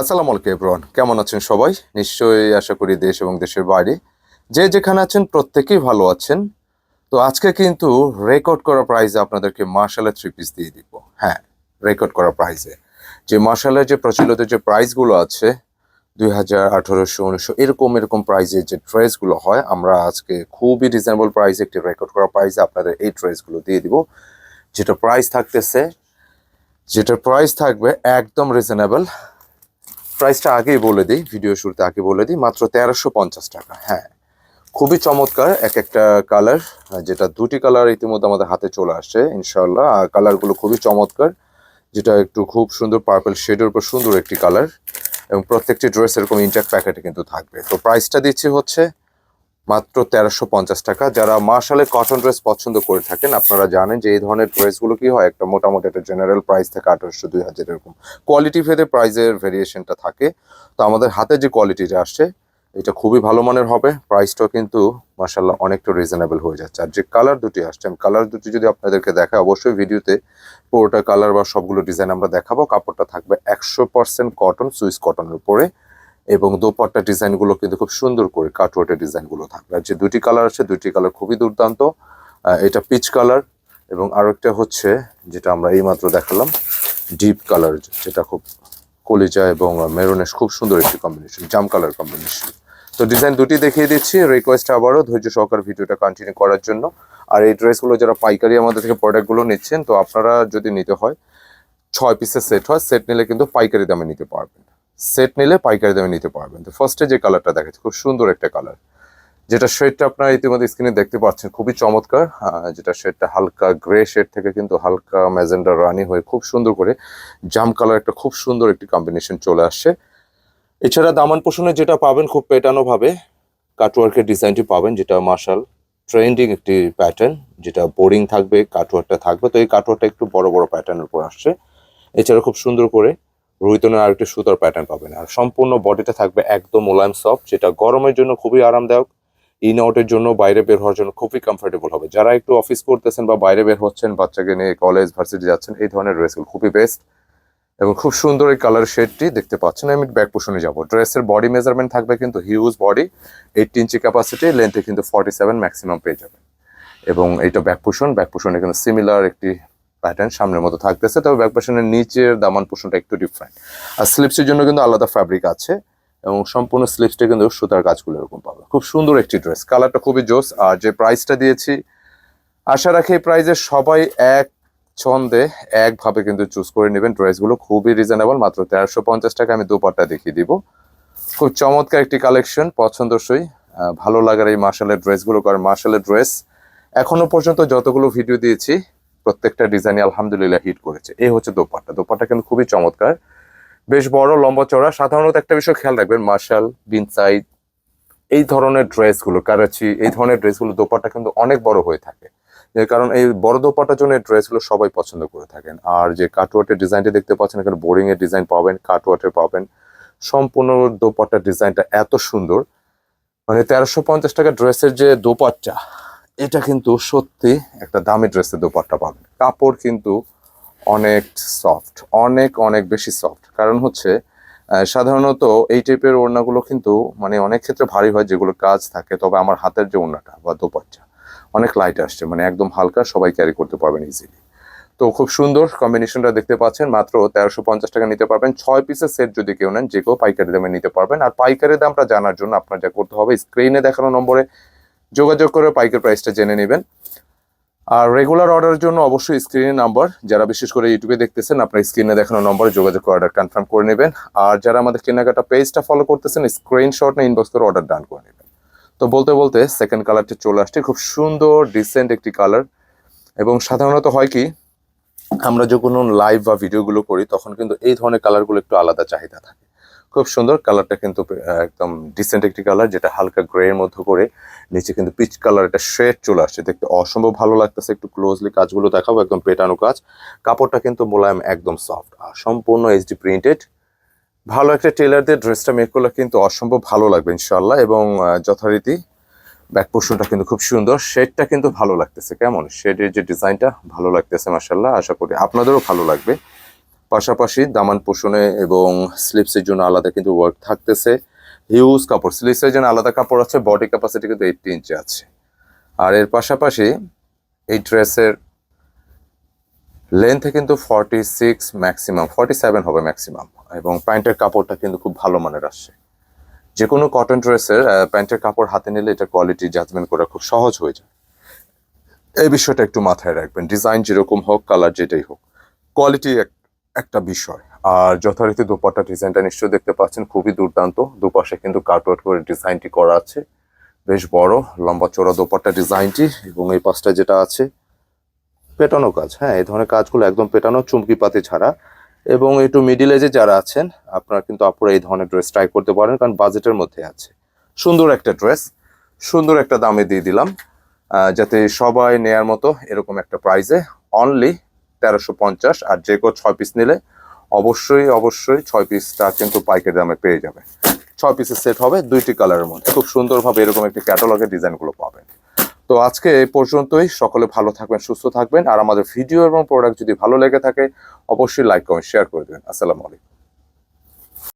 আসসালামু আলাইকুম এভরিওয়ান। কেমন আছেন সবাই? নিশ্চয়ই আশা করি দেশ এবং দেশের বাইরে যে যেখানে আছেন প্রত্যেকেই ভালো আছেন। তো আজকে কিন্তু রেকর্ড করা প্রাইজে আপনাদেরকে মার্শালের থ্রি পিস দিয়ে দিব। হ্যাঁ রেকর্ড করা প্রাইজে যে মার্শালের যে প্রচলিত যে প্রাইসগুলো আছে, দুই হাজার আঠারোশো উনিশশো, এরকম এরকম প্রাইজের যে ড্রেসগুলো হয়, আমরা আজকে খুবই রিজনেবল প্রাইসে একটি রেকর্ড করা প্রাইসে আপনাদের এই ড্রেসগুলো দিয়ে দিব। যেটা প্রাইস থাকতেছে, যেটা প্রাইস থাকবে একদম রিজনেবল প্রাইসটা আগেই বলে দিই ভিডিও শুরুতে আগে বলে দিই, মাত্র তেরোশো পঞ্চাশ টাকা হ্যাঁ। খুবই চমৎকার এক একটা কালার যেটা দুটি কালার ইতিমধ্যে আমাদের হাতে চলে আসছে ইনশাল্লাহ কালারগুলো খুবই চমৎকার, যেটা একটু খুব সুন্দর পার্পল শেডের উপর সুন্দর একটি কালার এবং প্রত্যেকটি ড্রেস এরকম ইন্টার প্যাকেটে কিন্তু থাকবে। তো প্রাইসটা দিচ্ছি হচ্ছে মাত্র তেরোশো পঞ্চাশ টাকা। যারা মার্শালে কটন ড্রেস পছন্দ করে থাকেন, আপনারা জানেন যে এই ধরনের ড্রেসগুলো কি হয়? একটা মোটামুটি একটা জেনারেল প্রাইস থেকে আঠারোশো, দুই হাজার এরকম। কোয়ালিটি ভেদে প্রাইসের ভেরিয়েশনটা থাকে। তো আমাদের হাতে যে কোয়ালিটিটা আসছে, এটা খুবই ভালো মানের হবে। প্রাইসটাও কিন্তু মার্শাল্লাহ অনেকটা রিজনেবল হয়ে যাচ্ছে। আর যে কালার দুটি আসছে, আমি কালার দুটি যদি আপনাদেরকে দেখা অবশ্যই ভিডিওতে পুরোটা কালার বা সবগুলো ডিজাইন আমরা দেখাবো। কাপড়টা থাকবে একশো পার্সেন্ট কটন সুইস কটনের উপরে। এবং দোপাট্টা ডিজাইনগুলো কিন্তু খুব সুন্দর করে কাটওয়ার্টের ডিজাইনগুলো থাকবে। আর যে দুটি কালার আছে, দুটি কালার খুবই দুর্দান্ত। এটা পিচ কালার এবং আরও একটা হচ্ছে যেটা আমরা এইমাত্র দেখালাম, ডিপ কালার, যেটা খুব কলিজা এবং মেরুনের খুব সুন্দর একটি কম্বিনেশন জাম কালার কম্বিনেশন তো ডিজাইন দুটি দেখিয়ে দিচ্ছি রিকোয়েস্ট আবারও ধৈর্য সহকার ভিডিওটা কন্টিনিউ করার জন্য। আর এই ড্রেসগুলো যারা পাইকারি আমাদের থেকে প্রোডাক্টগুলো নিচ্ছেন, তো আপনারা যদি নিতে হয়, ছয় পিসের সেট হয় সেট নিলে কিন্তু পাইকারি দামে নিতে পারবেন। সেট নিলে পাইকারি দামে নিতে পারবেন। তো ফার্স্টে যে কালারটা দেখাচ্ছি, খুব সুন্দর একটা কালার যেটা শেডটা আপনারা ইতিমধ্যে স্ক্রিনে দেখতে পাচ্ছেন, খুবই চমৎকার। যেটা শেডটা হালকা গ্রে শেড থেকে কিন্তু হালকা ম্যাজেন্ডা রানি হয়ে খুব সুন্দর করে জাম কালার একটা খুব সুন্দর একটি কম্বিনেশন চলে আসছে। এছাড়া দামান পোষণে যেটা পাবেন খুব পেটানো ভাবে কাটওয়ার্কের ডিজাইনটি পাবেন, যেটা মার্শাল ট্রেন্ডিং একটি প্যাটার্ন যেটা বোরিং থাকবে কাটওয়ার্কটা থাকবে। তো এই কাটওয়ার্কটা একটু বড় বড় প্যাটার্নের উপর আসছে। এছাড়া খুব সুন্দর করে রুইতনের আরেকটি সুতার প্যাটার্ন পাবেন। আর সম্পূর্ণ বডিটা থাকবে একদম মোলায়েম সফট যেটা গরমের জন্য খুবই আরামদায়ক ইন আউটের জন্য বাইরে বের হওয়ার জন্য খুবই কমফোর্টেবল হবে। যারা একটু অফিস করতেছেন বা বাইরে বের হচ্ছেন, বাচ্চাকে নিয়ে কলেজ ভার্সিটি যাচ্ছেন, এই ধরনের ড্রেসগুলো খুবই বেস্ট এবং খুব সুন্দর এই কালার শেডটি দেখতে পাচ্ছেন, আমি ব্যাক পোষণে যাব। ড্রেসের বডি মেজারমেন্ট থাকবে কিন্তু huge body eight inch capacity লেন্থে কিন্তু ফর্টি সেভেন ম্যাক্সিমাম পেয়ে যাবেন। এবং এইটা ব্যাক পোষণ ব্যাক পোষণে কিন্তু সিমিলার একটি প্যাটার্ন সামনের মতো থাকতেছে, তবে ব্যাক পোষণের নিচের দামান পোষণটা একটু ডিফারেন্ট আর স্লিপসের জন্য কিন্তু আলাদা ফ্যাব্রিক আছে এবং সম্পূর্ণ স্লিপসটা কিন্তু সুতার কাজগুলো এরকম পাবে। খুব সুন্দর একটি ড্রেস কালারটা খুবই জোস। আর যে প্রাইসটা দিয়েছি, আশা রাখি এই প্রাইজে সবাই এক ছন্দে, একভাবে কিন্তু চুজ করে নেবেন। ড্রেসগুলো খুবই রিজনেবল মাত্র তেরোশো পঞ্চাশ টাকা আমি দুপাট্টা দেখিয়ে দিব। খুব চমৎকার একটি কালেকশন পছন্দসই। ভালো লাগার এই মার্শালের ড্রেসগুলো কারণ মার্শালের ড্রেস এখনও পর্যন্ত যতগুলো ভিডিও দিয়েছি প্রত্যেকটা ডিজাইনই আলহামদুলিল্লাহ হিট করেছে। এই হচ্ছে দোপাট্টা। দোপাট্টা কিন্তু খুবই চমৎকার। বেশ বড়, লম্বা চড়া সাধারণত একটা বিষয় খেয়াল রাখবেন মার্শাল বিনসাইড এই ধরনের ড্রেসগুলো কারাচি এই ধরনের ড্রেসগুলো দোপাট্টা কিন্তু অনেক বড় হয়ে থাকে। এর কারণ এই বড় দোপাট্টার জন্য ড্রেসগুলো সবাই পছন্দ করে থাকেন। আর যে কাটওয়াটের ডিজাইনটা দেখতে পাচ্ছেন, এখানে বোরিং এর ডিজাইন পাবেন কাটওয়াটের পাবেন। সম্পূর্ণ দোপাট্টার ডিজাইনটা এত সুন্দর। মানে তেরোশো পঞ্চাশ টাকা ড্রেসের যে দোপাট্টা এটা কিন্তু সত্যি একটা দামি ড্রেসের দোপাট্টা পাবেন। কাপড় কিন্তু অনেক সফট অনেক অনেক বেশি সফট কারণ হচ্ছে সাধারণত এই টাইপের ওড়নাগুলো কিন্তু মানে অনেক ক্ষেত্রে ভারী হয় যেগুলো কাজ থাকে, তবে আমার হাতের যে ওড়নাটা বা দোপাট্টা, অনেক লাইট আসছে মানে একদম হালকা, সবাই ক্যারি করতে পারবেন ইজিলি তো খুব সুন্দর কম্বিনেশনটা দেখতে পাচ্ছেন, মাত্র তেরোশো পঞ্চাশ টাকা নিতে পারবেন। ছয় পিসের সেট যদি কেউ নেন, যে কেউ পাইকারি দামে নিতে পারবেন। আর পাইকারি দামটা জানার জন্য আপনার যা করতে হবে স্ক্রিনে দেখানো নম্বরে যোগাযোগ করে পাইকারি প্রাইসটা জেনে নেবেন। আর রেগুলার অর্ডারের জন্য অবশ্যই স্ক্রিনে নাম্বার যারা বিশেষ করে ইউটিউবে দেখতেছেন, আপনার স্ক্রিনে দেখানো নম্বরে যোগাযোগ করে অর্ডার কনফার্ম করে নেবেন। আর যারা আমাদের কেনাকাটা পেজটা ফলো করতেছেন স্ক্রিনশট না ইনবক্স করে অর্ডার ডান করে নেবেন। তো বলতে বলতে সেকেন্ড কালারটি চলে আসছে, খুব সুন্দর ডিসেন্ট একটি কালার এবং সাধারণত হয় কি, আমরা যখন লাইভ বা ভিডিওগুলো করি, তখন কিন্তু এই ধরনের কালারগুলো একটু আলাদা চাহিদা থাকে। খুব সুন্দর কালারটা কিন্তু একদম ডিসেন্ট একটি কালার, যেটা হালকা গ্রে এর মধ্যে করে নিচে কিন্তু পিচ কালার একটা শেড চলে আসছে। দেখতে অসম্ভব ভালো লাগতেছে, একটু ক্লোজলি কাজগুলো দেখাবো, একদম পেটানো কাজ। কাপড়টা কিন্তু মোলায়েম একদম সফট আর সম্পূর্ণ এইচডি প্রিন্টেড ভালো একটা টেলার দিয়ে ড্রেসটা মেক করলে কিন্তু অসম্ভব ভালো লাগবে ইনশাল্লাহ এবং যথারীতি ব্যাক পোর্শনটা কিন্তু খুব সুন্দর শেডটা কিন্তু ভালো লাগতেছে। কেমন? শেডের যে ডিজাইনটা ভালো লাগতেছে মাসাল্লাহ আশা করি আপনাদেরও ভালো লাগবে। পাশাপাশি দামান পোষণে এবং স্লিপসের জন্য আলাদা কিন্তু ওয়ার্ক থাকতেছে। হিউজ কাপড়, স্লিপসের জন্য আলাদা কাপড় আছে বডি ক্যাপাসিটি কিন্তু এইটটি ইঞ্চি আছে। আর এর পাশাপাশি এই ড্রেসের লেন্থে কিন্তু forty six maximum forty seven হবে ম্যাক্সিমাম এবং প্যান্টের কাপড়টা কিন্তু খুব ভালো মানের আসছে। যে কোনো কটন ড্রেসের প্যান্টের কাপড় হাতে নিলে এটা কোয়ালিটি জাজমেন্ট করা খুব সহজ হয়ে যায়। এই বিষয়টা একটু মাথায় রাখবেন ডিজাইন যেরকম হোক কালার যেটাই হোক কোয়ালিটি একটা বিষয়। আর যথারীতি দোপাট্টা ডিজাইনটা নিশ্চয়ই দেখতে পাচ্ছেন, খুবই দুর্দান্ত। দুপাশে কিন্তু কাটওয়ার্ট করে ডিজাইনটি করা আছে। বেশ বড়, লম্বা চড়া দোপাট্টা ডিজাইনটি এবং এই পাশটা যেটা আছে, পেটানো কাজ। হ্যাঁ এই ধরনের কাজগুলো একদম পেটানো, চুমকি পাতি ছাড়া। এবং একটু মিডিল এজে যারা আছেন, আপনারা কিন্তু আপনারা এই ধরনের ড্রেস ট্রাই করতে পারেন, কারণ বাজেটের মধ্যে আছে। সুন্দর একটা ড্রেস সুন্দর একটা দামে দিয়ে দিলাম যাতে সবাই নেয়ার মতো এরকম একটা প্রাইজে অনলি তেরোশো পঞ্চাশ আর যে কেউ ছয় পিস নিলে অবশ্যই অবশ্যই ছয় পিসটা কিন্তু পাইকারি দামে পেয়ে যাবে। ছয় পিসের সেট হবে দুইটি কালারের মধ্যে। খুব সুন্দরভাবে এরকম একটি ক্যাটালগের ডিজাইনগুলো পাবেন। তো আজকে এই পর্যন্তই। সকলে ভালো থাকবেন, সুস্থ থাকবেন। আর আমাদের ভিডিও এবং প্রোডাক্ট যদি ভালো লেগে থাকে, অবশ্যই লাইক কমেন্ট শেয়ার করে দেবেন। আসসালামু আলাইকুম।